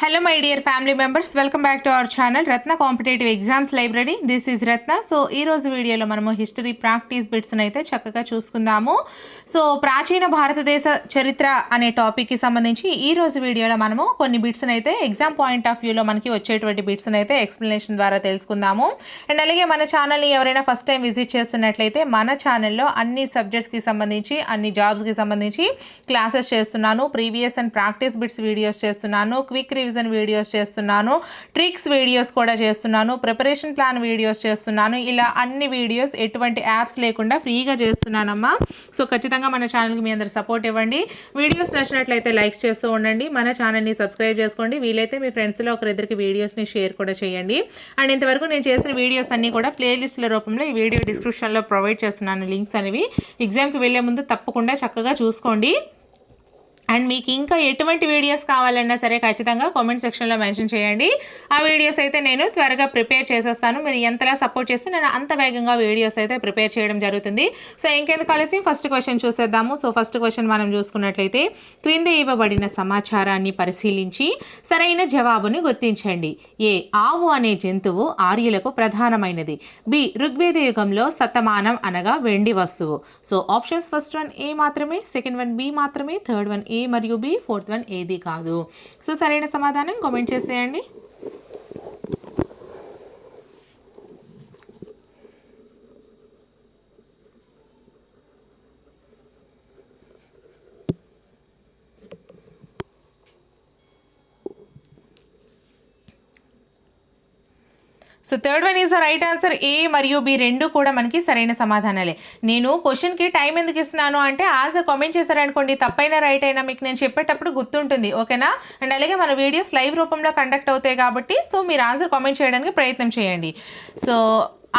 Hello my dear family members welcome back to our channel Ratna competitive exams library this is Ratna so ఈ రోజు వీడియోలో మనము history practice బిట్స్ని అయితే చక్కగా చూసుకుందాము. సో ప్రాచీన భారతదేశ చరిత్ర అనే టాపిక్కి సంబంధించి ఈ రోజు వీడియోలో మనము కొన్ని బిట్స్ని అయితే ఎగ్జామ్ పాయింట్ ఆఫ్ వ్యూలో మనకి వచ్చేటువంటి బిట్స్ని అయితే ఎక్స్ప్లెనేషన్ ద్వారా తెలుసుకుందాము. అండ్ అలాగే మన ఛానల్ని ఎవరైనా ఫస్ట్ టైం విజిట్ చేస్తున్నట్లయితే మన ఛానల్లో అన్ని సబ్జెక్ట్స్కి సంబంధించి అన్ని జాబ్స్కి సంబంధించి క్లాసెస్ చేస్తున్నాను. Previous and practice bits videos చేస్తున్నాను. క్విక్ రివిజన్ వీడియోస్ చేస్తున్నాను ట్రిక్స్ వీడియోస్ కూడా చేస్తున్నాను ప్రిపరేషన్ ప్లాన్ వీడియోస్ చేస్తున్నాను. ఇలా అన్ని వీడియోస్ ఎటువంటి యాప్స్ లేకుండా ఫ్రీగా చేస్తున్నానమ్మా. సో ఖచ్చితంగా మన ఛానల్కి మీ అందరు సపోర్ట్ ఇవ్వండి. వీడియోస్ నచ్చినట్లయితే లైక్స్ చేస్తూ ఉండండి. మన ఛానల్ని సబ్స్క్రైబ్ చేసుకోండి. వీలైతే మీ ఫ్రెండ్స్లో ఒకరిద్దరికి వీడియోస్ని షేర్ కూడా చేయండి. అండ్ ఇంతవరకు నేను చేసిన వీడియోస్ అన్నీ కూడా ప్లేలిస్ట్ల రూపంలో ఈ వీడియో డిస్క్రిప్షన్లో ప్రొవైడ్ చేస్తున్నాను. లింక్స్ అనేవి ఎగ్జామ్కి వెళ్ళే ముందు తప్పకుండా చక్కగా చూసుకోండి. అండ్ మీకు ఇంకా ఎటువంటి వీడియోస్ కావాలన్నా సరే ఖచ్చితంగా కామెంట్ సెక్షన్లో మెన్షన్ చేయండి. ఆ వీడియోస్ అయితే నేను త్వరగా ప్రిపేర్ చేసేస్తాను. మీరు ఎంతలా సపోర్ట్ చేస్తే నేను అంత వేగంగా వీడియోస్ అయితే ప్రిపేర్ చేయడం జరుగుతుంది. సో ఇంకెందుకు కలిసి ఫస్ట్ క్వశ్చన్ చూసేద్దాము. సో ఫస్ట్ క్వశ్చన్ మనం చూసుకున్నట్లయితే క్రింద ఇవ్వబడిన సమాచారాన్ని పరిశీలించి సరైన జవాబుని గుర్తించండి. ఏ ఆవు అనే జంతువు ఆర్యులకు ప్రధానమైనది. బి ఋగ్వేద యుగంలో సతమానం అనగా వెండి వస్తువు. So options first one A మాత్రమే సెకండ్ వన్ బి మాత్రమే థర్డ్ వన్ ఏ మరియు బి ఫోర్త్ వన్ ఏది కాదు. సో సరైన సమాధానం కామెంట్ చేసేయండి. So third one is the right answer A మరియు బి రెండు కూడా మనకి సరైన సమాధానాలే. నేను క్వశ్చన్కి టైం ఎందుకు ఇస్తున్నాను అంటే ఆన్సర్ కామెంట్ చేశారనుకోండి తప్పైనా రైట్ అయినా మీకు నేను చెప్పేటప్పుడు గుర్తుంటుంది ఓకేనా అండ్ అలాగే మన వీడియోస్ లైవ్ రూపంలో కండక్ట్ అవుతాయి కాబట్టి సో మీరు ఆన్సర్ కామెంట్ చేయడానికి ప్రయత్నం చేయండి. సో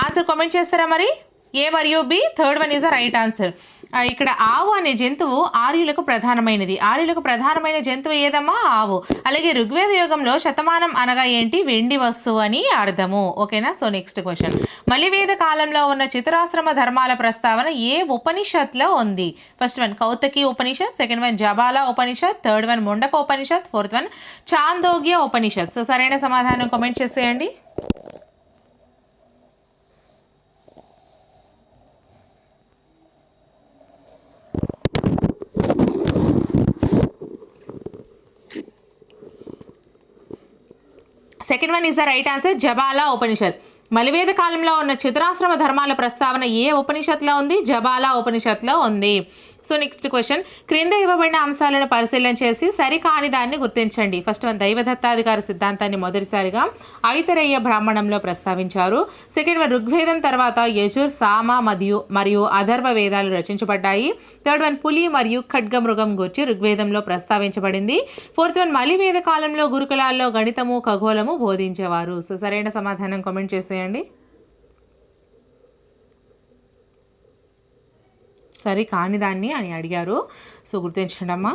ఆన్సర్ కామెంట్ చేస్తారా మరి? ఏ మరియు B third one is the right answer ఇక్కడ ఆవు అనే జంతువు ఆర్యులకు ప్రధానమైనది. ఆర్యులకు ప్రధానమైన జంతువు ఏదమ్మా? ఆవు. అలాగే ఋగ్వేద యుగంలో శతమానం అనగా ఏంటి? వెండి వస్తువు అని అర్థము. ఓకేనా? సో నెక్స్ట్ క్వశ్చన్ మలివేద కాలంలో ఉన్న చితురాశ్రమ ధర్మాల ప్రస్తావన ఏ ఉపనిషత్లో ఉంది? First one Kautaki Upanishad second one Jabala Upanishad third one Mundaka Upanishad fourth one Chandogya Upanishad. So సరైన సమాధానం కామెంట్ చేసేయండి. Second one is the right answer Jabala Upanishad. మలివేద కాలంలో ఉన్న చతురాశ్రమ ధర్మాల ప్రస్తావన ఏ ఉపనిషత్లో ఉంది? జబాలా ఉపనిషత్లో ఉంది. సో నెక్స్ట్ క్వశ్చన్ క్రింద ఇవ్వబడిన అంశాలను పరిశీలన చేసి సరికాని దాన్ని గుర్తించండి. ఫస్ట్ వన్ దైవదత్తాధికార సిద్ధాంతాన్ని మొదటిసారిగా ఐతరేయ బ్రాహ్మణంలో ప్రస్తావించారు. సెకండ్ వన్ ఋగ్వేదం తర్వాత యజుర్ సామ మరియు మరియు అధర్వ వేదాలు రచించబడ్డాయి. థర్డ్ వన్ పులి మరియు ఖడ్గమృగం గురించి ఋగ్వేదంలో ప్రస్తావించబడింది. ఫోర్త్ వన్ మలివేద కాలంలో గురుకులాల్లో గణితము ఖగోళము బోధించేవారు. సో సరైన సమాధానం కామెంట్ చేసేయండి. సరే కాని దాన్ని అని అడిగారు. సో గుర్తించండి అమ్మా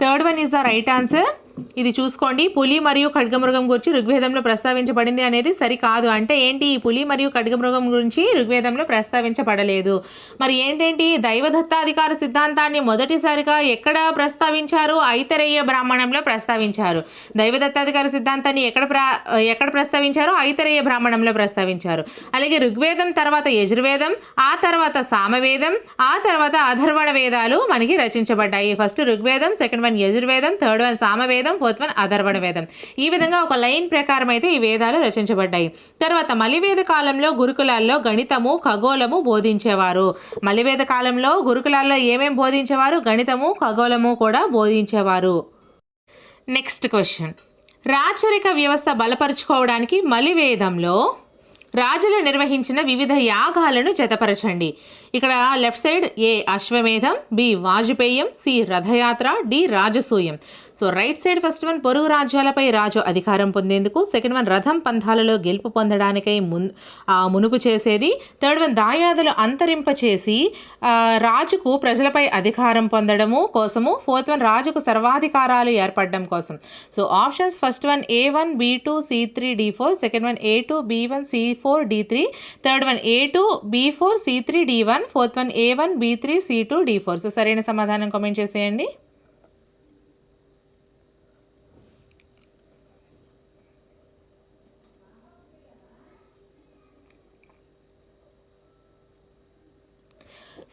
third one is the right answer ఇది చూసుకోండి. పులి మరియు ఖడ్గమృగం గురించి ఋగ్వేదంలో ప్రస్తావించబడింది అనేది సరికాదు. అంటే ఏంటి? ఈ పులి మరియు ఖడ్గమృగం గురించి ఋగ్వేదంలో ప్రస్తావించబడలేదు. మరి ఏంటేంటి? దైవదత్తాధికార సిద్ధాంతాన్ని మొదటిసారిగా ఎక్కడ ప్రస్తావించారు? ఐతరేయ బ్రాహ్మణంలో ప్రస్తావించారు. దైవదత్తాధికార సిద్ధాంతాన్ని ఎక్కడ ఎక్కడ ప్రస్తావించారు? ఐతరేయ బ్రాహ్మణంలో ప్రస్తావించారు. అలాగే ఋగ్వేదం తర్వాత యజుర్వేదం ఆ తర్వాత సామవేదం ఆ తర్వాత అధర్వణ వేదాలు మనకి రచించబడ్డాయి. ఫస్ట్ ఋగ్వేదం సెకండ్ వన్ యజుర్వేదం థర్డ్ వన్ సామవేదం ఫోర్త్ వన్ అధర్వణ వేదం. ఈ విధంగా ఒక లైన్ ప్రకారం అయితే ఈ వేదాలు రచించబడ్డాయి. తర్వాత మలివేద కాలంలో గురుకులాల్లో గణితము ఖగోళము బోధించేవారు. మలివేద కాలంలో గురుకులాల్లో ఏమేం బోధించేవారు? గణితము ఖగోళము కూడా బోధించేవారు. నెక్స్ట్ క్వశ్చన్ రాచరిక వ్యవస్థ బలపరుచుకోవడానికి మలివేదంలో రాజులు నిర్వహించిన వివిధ యాగాలను జతపరచండి. ఇక్కడ లెఫ్ట్ సైడ్ ఏ అశ్వమేధం బి వాజపేయం సి రథయాత్ర D రాజసూయం. So right side first one పొరుగు రాజ్యాలపై రాజు అధికారం పొందేందుకు సెకండ్ వన్ రథం పంథాలలో గెలుపు పొందడానికై మున్ మునుపు చేసేది థర్డ్ వన్ దాయాదులు అంతరింపచేసి రాజుకు ప్రజలపై అధికారం పొందడము కోసము ఫోర్త్ వన్ రాజుకు సర్వాధికారాలు ఏర్పడడం కోసం. So options first one A one B two C three D four second one A two B one C four D three third one A two B four C three D one one fourth one A one B three C two D four. So సరైన సమాధానం comment చేసేయండి.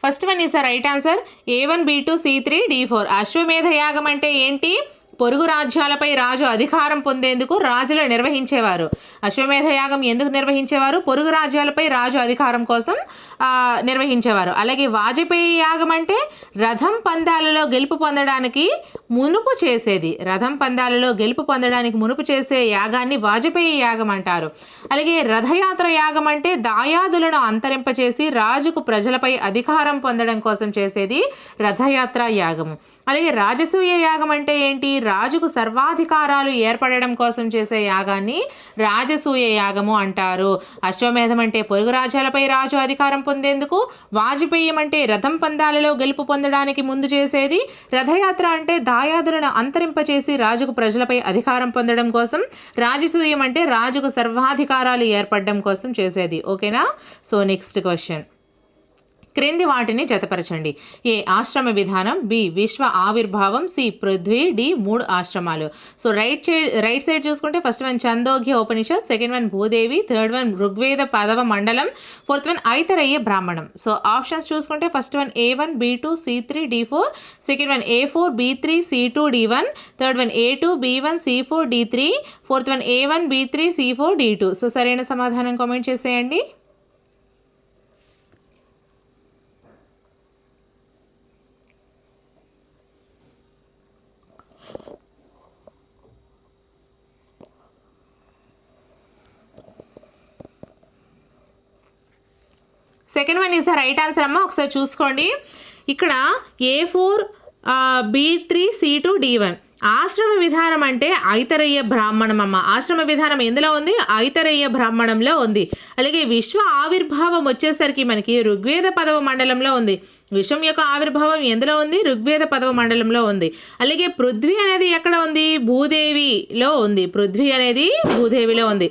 First one is right answer A one B two C three D four అశ్వమేధ యాగం అంటే ఏంటి? పొరుగు రాజ్యాలపై రాజు అధికారం పొందేందుకు రాజులు నిర్వహించేవారు. అశ్వమేధ యాగం ఎందుకు నిర్వహించేవారు? పొరుగు రాజ్యాలపై రాజు అధికారం కోసం ఆ, నిర్వహించేవారు. అలాగే వాజపేయి యాగం అంటే రథం పందాలలో గెలుపు పొందడానికి మునుపు చేసేది. రథం పందాలలో గెలుపు పొందడానికి మునుపు చేసే యాగాన్ని వాజపేయి యాగం అంటారు. అలాగే రథయాత్ర యాగం అంటే దాయాదులను అంతరింపచేసి రాజుకు ప్రజలపై అధికారం పొందడం కోసం చేసేది రథయాత్ర యాగము. అలాగే రాజసూయ యాగం అంటే ఏంటి? రాజుకు సర్వాధికారాలు ఏర్పడడం కోసం చేసే యాగాన్ని రాజసూయ యాగము అంటారు. అశ్వమేధం అంటే పొరుగు రాజ్యాలపై రాజు అధికారం పొందేందుకు వాజపేయం అంటే రథం పందాలలో గెలుపు పొందడానికి ముందు చేసేది రథయాత్ర అంటే దాయాదులను అంతరింపచేసి రాజుకు ప్రజలపై అధికారం పొందడం కోసం రాజసూయం అంటే రాజుకు సర్వాధికారాలు ఏర్పడడం కోసం చేసేది. ఓకేనా? So next question. క్రింది వాటిని జతపరచండి. ఏ ఆశ్రమ విధానం బి విశ్వ ఆవిర్భావం సి పృథ్వీ డి మూడు ఆశ్రమాలు. So right side right side చూసుకుంటే first one Chandogya Upanishad second one Bhudevi third one Rigveda పదవ మండలం ఫోర్త్ వన్ ఐతరయ్య బ్రాహ్మణం. సో ఆప్షన్స్ చూసుకుంటే first one A one B two C three D four second one A four B three C two D one third one A two B one C four D three fourth one A one B three C four D two. So సరైన సమాధానం comment చేసేయండి. Second one is the right answer అమ్మ ఒకసారి చూసుకోండి. ఇక్కడ A four B three C two D one ఆశ్రమ విధానం అంటే ఐతరయ్య బ్రాహ్మణం అమ్మ. ఆశ్రమ విధానం ఎందులో ఉంది? ఐతరయ్య బ్రాహ్మణంలో ఉంది. అలాగే విశ్వ ఆవిర్భావం వచ్చేసరికి మనకి ఋగ్వేద పదవ మండలంలో ఉంది. విశ్వం యొక్క ఆవిర్భావం ఎందులో ఉంది? ఋగ్వేద పదవ మండలంలో ఉంది. అలాగే పృథ్వీ అనేది ఎక్కడ ఉంది? భూదేవిలో ఉంది. పృథ్వీ అనేది భూదేవిలో ఉంది.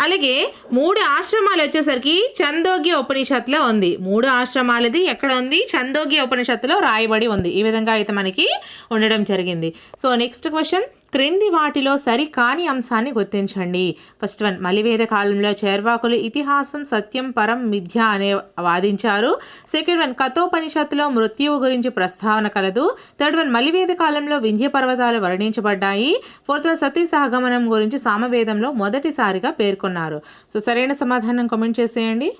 అలాగే మూడు ఆశ్రమాలు వచ్చేసరికి చందోగ్య ఉపనిషత్తులో ఉంది. మూడు ఆశ్రమాలది ఎక్కడ ఉంది? చందోగ్య ఉపనిషత్తులో రాయబడి ఉంది. ఈ విధంగా అయితే మనకి ఉండడం జరిగింది. సో నెక్స్ట్ క్వశ్చన్ క్రింది వాటిలో సరి కాని అంశాన్ని గుర్తించండి. ఫస్ట్ వన్ మలివేద కాలంలో చేర్వాకులు ఇతిహాసం సత్యం పరం మిథ్య అనే వాదించారు. సెకండ్ వన్ కథోపనిషత్తులో మృత్యువు గురించి ప్రస్తావన కలదు. థర్డ్ వన్ మలివేద కాలంలో వింధ్య పర్వతాలు వర్ణించబడ్డాయి. ఫోర్త్ వన్ సతీ సహగమనం గురించి సామవేదంలో మొదటిసారిగా పేర్కొన్నారు. సో సరైన సమాధానం కామెంట్ చేసేయండి.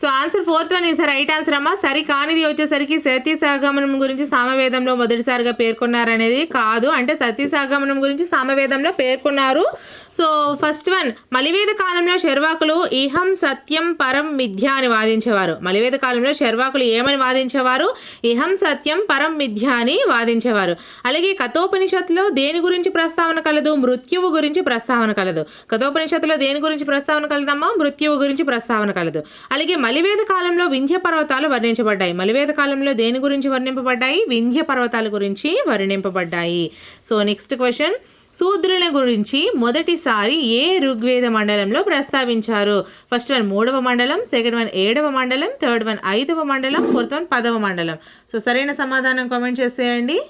So answer fourth one is right answer అమ్మా. సరి కానిది వచ్చేసరికి సతీ సహగమనం గురించి సామవేదంలో మొదటిసారిగా పేర్కొన్నారనేది కాదు. అంటే సతీ సహగమనం గురించి సామవేదంలో పేర్కొన్నారు. సో ఫస్ట్ వన్ మలివేద కాలంలో శర్వాకులు ఇహం సత్యం పరం మిథ్య అని వాదించేవారు. మలివేద కాలంలో శర్వాకులు ఏమని వాదించేవారు? ఇహం సత్యం పరం మిథ్య అని వాదించేవారు. అలాగే కథోపనిషత్తులో దేని గురించి ప్రస్తావన కలదు? మృత్యువు గురించి ప్రస్తావన కలదు. కథోపనిషత్తులో దేని గురించి ప్రస్తావన కలదమ్మా? మృత్యువు గురించి ప్రస్తావన కలదు. అలాగే మలివేద కాలంలో వింధ్య పర్వతాలు వర్ణించబడ్డాయి. మలివేద కాలంలో దేని గురించి వర్ణింపబడ్డాయి? వింధ్య పర్వతాల గురించి వర్ణింపబడ్డాయి. సో నెక్స్ట్ క్వశ్చన్ శూద్రుల గురించి మొదటిసారి ఏ ఋగ్వేద మండలంలో ప్రస్తావించారు? ఫస్ట్ వన్ మూడవ మండలం సెకండ్ వన్ ఏడవ మండలం థర్డ్ వన్ ఐదవ మండలం ఫోర్త్ వన్ పదవ మండలం. సో సరైన సమాధానం కామెంట్ చేసేయండి.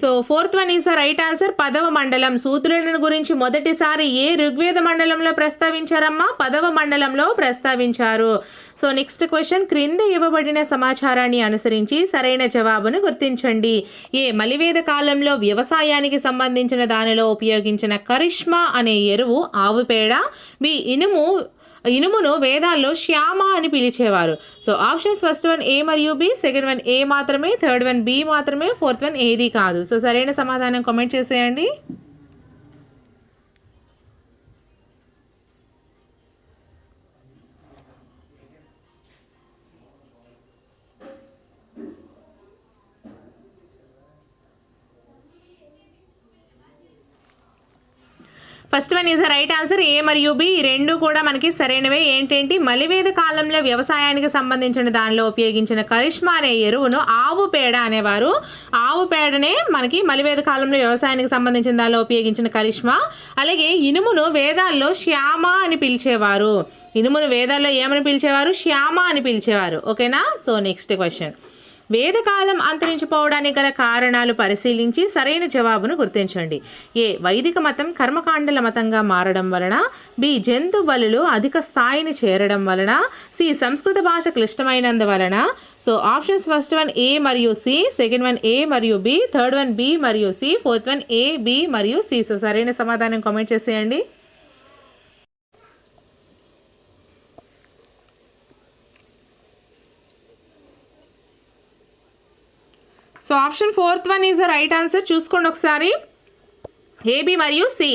So fourth one is the right answer పదవ మండలం. సూత్రులను గురించి మొదటిసారి ఏ ఋగ్వేద మండలంలో ప్రస్తావించారమ్మా? పదవ మండలంలో ప్రస్తావించారు. సో నెక్స్ట్ క్వశ్చన్ క్రింద ఇవ్వబడిన సమాచారాన్ని అనుసరించి సరైన జవాబును గుర్తించండి. ఏ మలివేద కాలంలో వ్యవసాయానికి సంబంధించిన దానిలో ఉపయోగించిన కరిష్మా అనే ఎరువు ఆవు పేడ. బి ఇనుము ఇనుమును వేదాల్లో శ్యామ అని పిలిచేవారు. So options first one A మరియు బి సెకండ్ వన్ ఏ మాత్రమే థర్డ్ వన్ బి మాత్రమే ఫోర్త్ వన్ ఏది కాదు. సో సరైన సమాధానం కామెంట్ చేసేయండి. First one is right answer A మరియు బి. రెండు కూడా మనకి సరైనవే. ఏంటంటే? మలివేద కాలంలో వ్యవసాయానికి సంబంధించిన దానిలో ఉపయోగించిన కరిష్మా అనే ఎరువును ఆవు పేడ అనేవారు. ఆవు పేడనే మనకి మలివేద కాలంలో వ్యవసాయానికి సంబంధించిన దానిలో ఉపయోగించిన కరిష్మా. అలాగే ఇనుమును వేదాల్లో శ్యామ అని పిలిచేవారు. ఇనుమును వేదాల్లో ఏమని పిలిచేవారు? శ్యామ అని పిలిచేవారు. ఓకేనా? సో నెక్స్ట్ క్వశ్చన్ వేదకాలం అంతరించిపోవడానికి గల కారణాలు పరిశీలించి సరైన జవాబును గుర్తించండి. ఏ వైదిక మతం కర్మకాండల మతంగా మారడం వలన బి జంతు బలులు అధిక స్థాయిని చేరడం వలన సి సంస్కృత భాష క్లిష్టమైనందువలన so options first one A మరియు సి సెకండ్ వన్ ఏ మరియు బి థర్డ్ వన్ బి మరియు C fourth one A B మరియు సి. సో సరైన సమాధానం కామెంట్ చేసేయండి. So option fourth one is the right answer చూసుకోండి ఒకసారి. ఏబి మరియు సి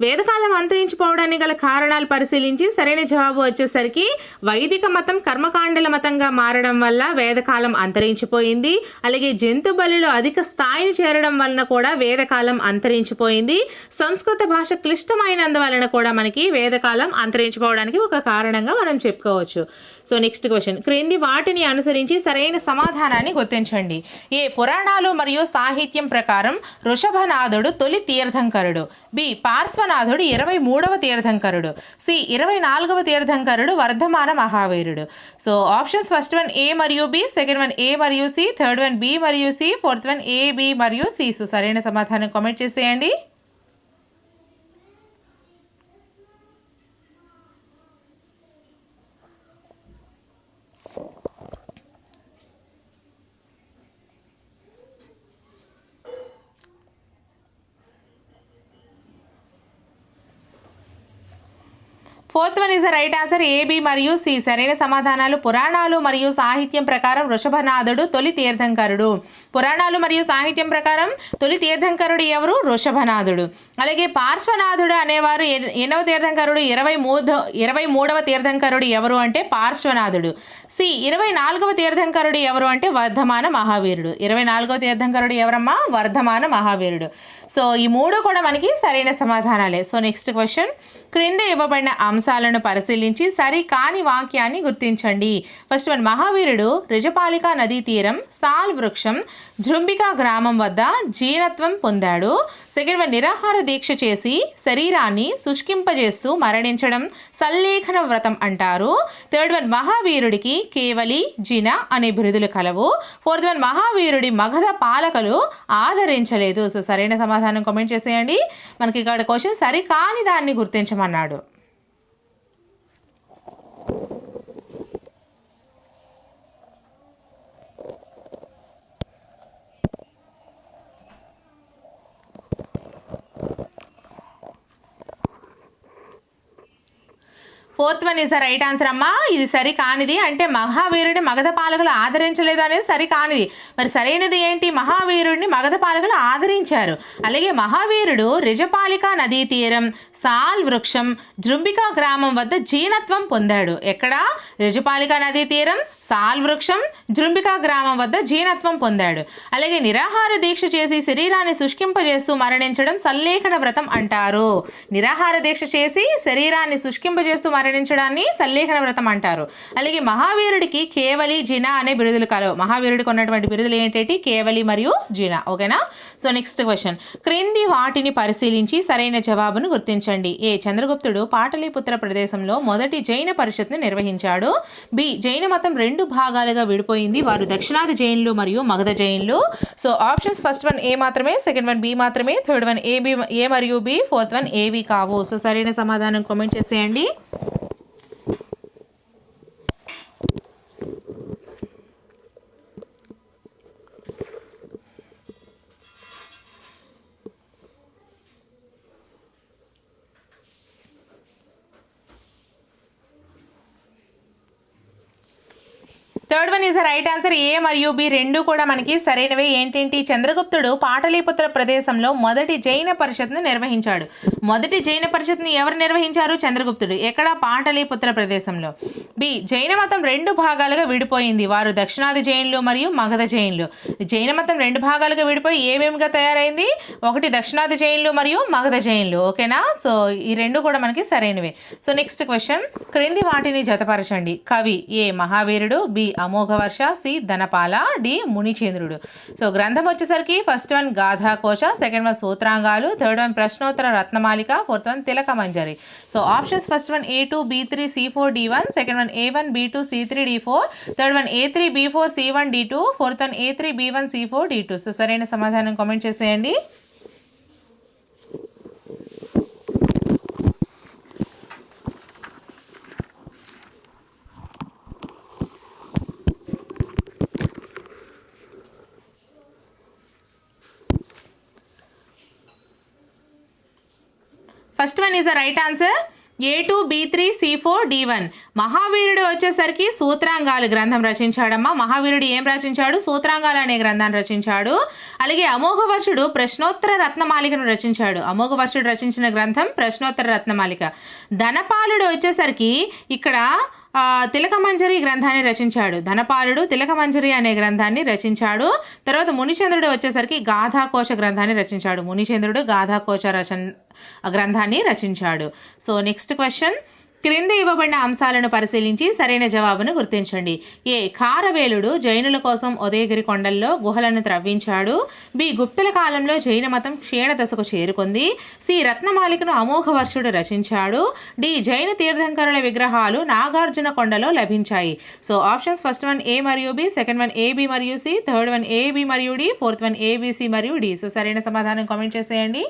వేదకాలం అంతరించిపోవడానికి గల కారణాలు పరిశీలించి సరైన జవాబు వచ్చేసరికి వైదిక మతం కర్మకాండల మతంగా మారడం వల్ల వేదకాలం అంతరించిపోయింది. అలాగే జంతు బలులు అధిక స్థాయిని చేరడం వలన కూడా వేదకాలం అంతరించిపోయింది. సంస్కృత భాష క్లిష్టమైనందువలన కూడా మనకి వేదకాలం అంతరించిపోవడానికి ఒక కారణంగా మనం చెప్పుకోవచ్చు. So next question. క్రింది వాటిని అనుసరించి సరైన సమాధానాన్ని గుర్తించండి. ఏ. పురాణాలు మరియు సాహిత్యం ప్రకారం వృషభనాథుడు తొలి తీర్థంకరుడు. బి. పార్శ్వ విశ్వనాథుడు ఇరవై మూడవ తీర్థంకరుడు. సి ఇరవై నాలుగవ తీర్థంకరుడు వర్ధమాన మహావీరుడు. So options first one A మరియు బి సెకండ్ వన్ ఏ మరియు సి థర్డ్ వన్ బి మరియు C fourth one A B మరియు సి. సో సరైన సమాధానం కామెంట్ చేసేయండి. Fourth one is the right answer A B మరియు సి. సరైన సమాధానాలు పురాణాలు మరియు సాహిత్యం ప్రకారం వృషభనాథుడు తొలి తీర్థంకరుడు. పురాణాలు మరియు సాహిత్యం ప్రకారం తొలి తీర్థంకరుడు ఎవరు? వృషభనాథుడు. అలాగే పార్శ్వనాథుడు అనేవారు ఎన్- ఎన్నవ తీర్థంకరుడు ఇరవై మూడో ఇరవై మూడవ తీర్థంకరుడు ఎవరు అంటే పార్శ్వనాథుడు. సి ఇరవై నాలుగవ తీర్థంకరుడు ఎవరు అంటే వర్ధమాన మహావీరుడు. ఇరవై నాలుగవ తీర్థంకరుడు ఎవరమ్మా? వర్ధమాన మహావీరుడు. సో ఈ మూడు కూడా మనకి సరైన సమాధానాలే. సో నెక్స్ట్ క్వశ్చన్ క్రింద ఇవ్వబడిన అంశాలను పరిశీలించి సరి కాని వాక్యాన్ని గుర్తించండి. ఫస్ట్ వన్ మహావీరుడు రిజపాలిక నదీ తీరం సాల్ వృక్షం జృంబికా గ్రామం వద్ద జీనత్వం పొందాడు. సెకండ్ వన్ నిరాహార దీక్ష చేసి శరీరాన్ని శుష్కింపజేస్తూ మరణించడం సల్లేఖన వ్రతం అంటారు. థర్డ్ వన్ మహావీరుడికి కేవలి జిన అనే బిరుదులు కలవు. ఫోర్త్ వన్ మహావీరుడి మగధ పాలకులు ఆదరించలేదు. సో సరైన సమాధానం కామెంట్ చేసేయండి. మనకి ఇక్కడ క్వశ్చన్ సరికాని దాన్ని గుర్తించమన్నాడు. Fourth one is the right answer అమ్మా. ఇది సరి కానిది. అంటే మహావీరుడిని మగధ పాలకులు ఆదరించలేదు అనేది సరి కానిది. మరి సరైనది ఏంటి? మహావీరుడిని మగధ పాలకులు ఆదరించారు. అలాగే మహావీరుడు రిజపాలిక నదీ తీరం సాల్ వృక్షం జృంబిక గ్రామం వద్ద జీనత్వం పొందాడు. ఎక్కడ? రిజపాలిక నదీ తీరం సాల్ వృక్షం జృంబిక గ్రామం వద్ద జీనత్వం పొందాడు. అలాగే నిరాహార దీక్ష చేసి శరీరాన్ని శుష్కింపజేస్తూ మరణించడం సల్లేఖన వ్రతం అంటారు. నిరాహార దీక్ష చేసి శరీరాన్ని శుష్కింపజేస్తూ మరణించడాన్ని సల్లేఖన వ్రతం అంటారు. అలాగే మహావీరుడికి కేవలి జిన అనే బిరుదులు కలవు. మహావీరుడికి ఉన్నటువంటి బిరుదులు ఏంటంటే? కేవలి మరియు జిన. ఓకేనా? సో నెక్స్ట్ క్వశ్చన్ క్రింది వాటిని పరిశీలించి సరైన జవాబును గుర్తించండి. ఏ చంద్రగుప్తుడు పాటలీపుత్ర ప్రదేశంలో మొదటి జైన పరిషత్ను నిర్వహించాడు. బి జైన మతం రెండు భాగాలుగా విడిపోయింది. వారు దక్షిణాది జైన్లు మరియు Magadha జైన్లు. So options first one A మాత్రమే సెకండ్ వన్ బి మాత్రమే third one A B A మరియు బి ఫోర్త్ వన్ ఏవి కావు. సో సరైన సమాధానం కామెంట్ చేసేయండి. Third one is right answer A మరియు బి రెండు కూడా మనకి సరైనవే. ఏంటేంటి? చంద్రగుప్తుడు పాటలీపుత్ర ప్రదేశంలో మొదటి జైన పరిషత్ను నిర్వహించాడు. మొదటి జైన పరిషత్ని ఎవరు నిర్వహించారు? చంద్రగుప్తుడు. ఎక్కడ? పాటలీపుత్ర ప్రదేశంలో. బి జైన మతం రెండు భాగాలుగా విడిపోయింది. వారు దక్షిణాది జైన్లు మరియు మగధ జైన్లు. జైన మతం రెండు భాగాలుగా విడిపోయి ఏమేమిగా తయారైంది? ఒకటి దక్షిణాది జైన్లు మరియు మగధ జైన్లు. ఓకేనా? సో ఈ రెండు కూడా మనకి సరైనవే. So next question. క్రింది వాటిని జతపరచండి. కవి ఏ మహావీరుడు? B Amoghavarsha C Dhanapala D మునిచేంద్రుడు. So గ్రంథం వచ్చేసరికి first one Gathakosha second one సూత్రాంగాలు third one Prashnottara Ratnamalika fourth one Tilaka Manjari so options first one A two B three C four D one second one A one B two C three D four third one A three B four C one D two fourth one A three B one C four D two so సరైన సమాధానం comment చేసేయండి. First one is the right answer A two B three C four D one మహావీరుడు వచ్చేసరికి సూత్రాంగాలు గ్రంథం రచించాడమ్మా. మహావీరుడు ఏం రచించాడు? సూత్రాంగాలు అనే గ్రంథాన్ని రచించాడు. అలాగే అమోఘవర్షుడు ప్రశ్నోత్తర రత్నమాలికను రచించాడు. అమోఘవర్షుడు రచించిన గ్రంథం ప్రశ్నోత్తర రత్నమాలిక. ధనపాలుడు వచ్చేసరికి ఇక్కడ తిలకమంజరి గ్రంథాన్ని రచించాడు. ధనపాలుడు తిలకమంజరి అనే గ్రంథాన్ని రచించాడు. తర్వాత మునిచంద్రుడు వచ్చేసరికి గాథాకోశ గ్రంథాన్ని రచించాడు. మునిచంద్రుడు గాథాకోశ రచన గ్రంథాన్ని రచించాడు. సో నెక్స్ట్ క్వశ్చన్ క్రింద ఇవ్వబడిన అంశాలను పరిశీలించి సరైన జవాబును గుర్తించండి. ఏ. కారవేలుడు జైనుల కోసం ఉదయగిరి కొండల్లో గుహలను త్రవ్వించాడు. బి. గుప్తుల కాలంలో జైన మతం క్షీణ దశకు చేరుకుంది. సి. రత్నమాలికను అమోఘవర్షుడు రచించాడు. డి. జైన తీర్థంకరుల విగ్రహాలు నాగార్జున కొండలో లభించాయి. So options first one A మరియు B second one A B మరియు C third one A B మరియు D fourth one A B C మరియు డి. సో సరైన సమాధానం కామెంట్ చేసేయండి.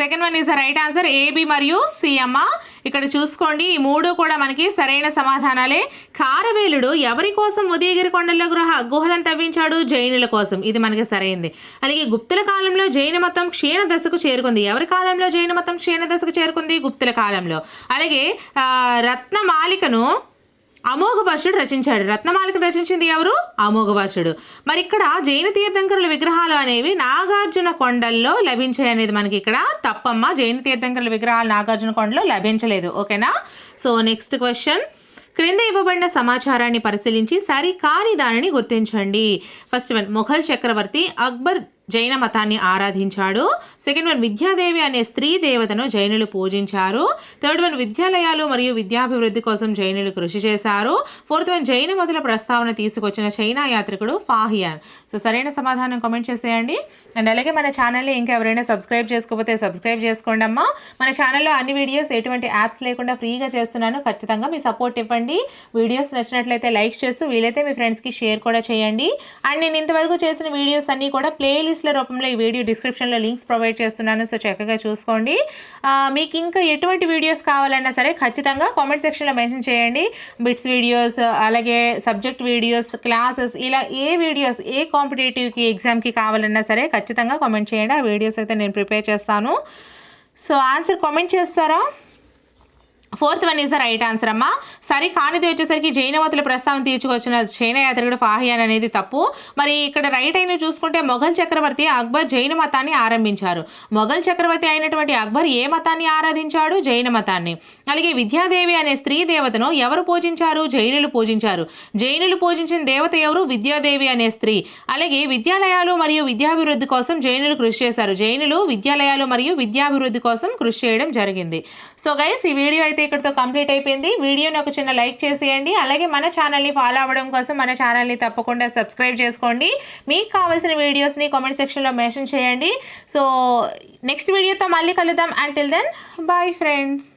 Second one is right answer A B మరియు C అమ్మ. ఇక్కడ చూసుకోండి ఈ మూడు కూడా మనకి సరైన సమాధానాలే. కారవేలుడు ఎవరి కోసం ఉదయగిరి కొండల్లో గృహ గుహలను తవ్వించాడు? జైనుల కోసం. ఇది మనకి సరైంది. అలాగే గుప్తుల కాలంలో జైన మతం క్షీణ దశకు చేరుకుంది. ఎవరి కాలంలో జైన మతం క్షీణ దశకు చేరుకుంది? గుప్తుల కాలంలో. అలాగే రత్నమాలికను అమోఘవాసుడు రచించాడు. రత్నమాలికను రచించింది ఎవరు? అమోఘవాసుడు మరి ఇక్కడ జైన తీర్థంకరుల విగ్రహాలు అనేవి నాగార్జున కొండల్లో లభించాయి అనేది మనకి ఇక్కడ. తప్పమ్మ జైన తీర్థంకరుల విగ్రహాలు నాగార్జున కొండలో లభించలేదు. ఓకేనా? సో నెక్స్ట్ క్వశ్చన్ క్రింద ఇవ్వబడిన సమాచారాన్ని పరిశీలించి సరి కాని దానిని గుర్తించండి. ఫస్ట్ వన్ మొఘల్ చక్రవర్తి అక్బర్ జైన మతాన్ని ఆరాధించాడు. సెకండ్ వన్ విద్యాదేవి అనే స్త్రీ దేవతను జైనులు పూజించారు. థర్డ్ వన్ విద్యాలయాలు మరియు విద్యాభివృద్ధి కోసం జైనులు కృషి చేశారు. ఫోర్త్ వన్ జైన మతుల ప్రస్తావన తీసుకొచ్చిన చైనా యాత్రికుడు ఫాహియాన్. సో సరైన సమాధానం కామెంట్ చేసేయండి. అండ్ అలాగే మన ఛానల్ని ఇంకా ఎవరైనా సబ్స్క్రైబ్ చేసుకోకపోతే సబ్స్క్రైబ్ చేసుకోండి అమ్మా. మన ఛానల్లో అన్ని వీడియోస్ ఎటువంటి యాప్స్ లేకుండా ఫ్రీగా చేస్తున్నాను. ఖచ్చితంగా మీ సపోర్ట్ ఇవ్వండి. వీడియోస్ నచ్చినట్లయితే లైక్ చేస్తూ వీలైతే మీ ఫ్రెండ్స్కి షేర్ కూడా చేయండి. అండ్ నేను ఇంతవరకు చేసిన వీడియోస్ అన్నీ కూడా ప్లేలిస్ట్ ప్లేలిస్ట్ల రూపంలో ఈ వీడియో డిస్క్రిప్షన్లో లింక్స్ ప్రొవైడ్ చేస్తున్నాను. సో చక్కగా చూసుకోండి. మీకు ఇంకా ఎటువంటి వీడియోస్ కావాలన్నా సరే ఖచ్చితంగా కామెంట్ సెక్షన్లో మెన్షన్ చేయండి. బిట్స్ వీడియోస్ అలాగే సబ్జెక్ట్ వీడియోస్ క్లాసెస్ ఇలా ఏ వీడియోస్ ఏ కాంపిటేటివ్కి ఎగ్జామ్కి కావాలన్నా సరే ఖచ్చితంగా కామెంట్ చేయండి. ఆ వీడియోస్ అయితే నేను ప్రిపేర్ చేస్తాను. సో ఆన్సర్ కామెంట్ చేస్తారా? Fourth one is the right answer అమ్మా. సరి కానిది వచ్చేసరికి జైనవతుల ప్రస్తావన తీర్చుకొచ్చిన చైన యాత్రికుడు ఫాహియాన్ అనేది తప్పు. మరి ఇక్కడ రైట్ అయిన చూసుకుంటే మొఘల్ చక్రవర్తి అక్బర్ జైన మతాన్ని ఆరంభించారు. మొఘల్ చక్రవర్తి అయినటువంటి అక్బర్ ఏ మతాన్ని ఆరాధించాడు? జైన మతాన్ని. అలాగే విద్యాదేవి అనే స్త్రీ దేవతను ఎవరు పూజించారు? జైనులు పూజించారు. జైనులు పూజించిన దేవత ఎవరు? విద్యాదేవి అనే స్త్రీ. అలాగే విద్యాలయాలు మరియు విద్యాభివృద్ధి కోసం జైనులు కృషి చేశారు. జైనులు విద్యాలయాలు మరియు విద్యాభివృద్ధి కోసం కృషి చేయడం జరిగింది. సో గైస్ ఈ వీడియో అయితే ఇక్కడితో కంప్లీట్ అయిపోయింది. వీడియోని ఒక చిన్న లైక్ చేసేయండి. అలాగే మన ఛానల్ని ఫాలో అవ్వడం కోసం మన ఛానల్ని తప్పకుండా సబ్స్క్రైబ్ చేసుకోండి. మీకు కావాల్సిన వీడియోస్ని కామెంట్ సెక్షన్లో మెన్షన్ చేయండి. సో నెక్స్ట్ వీడియోతో మళ్ళీ కలుద్దాం. Until then bye friends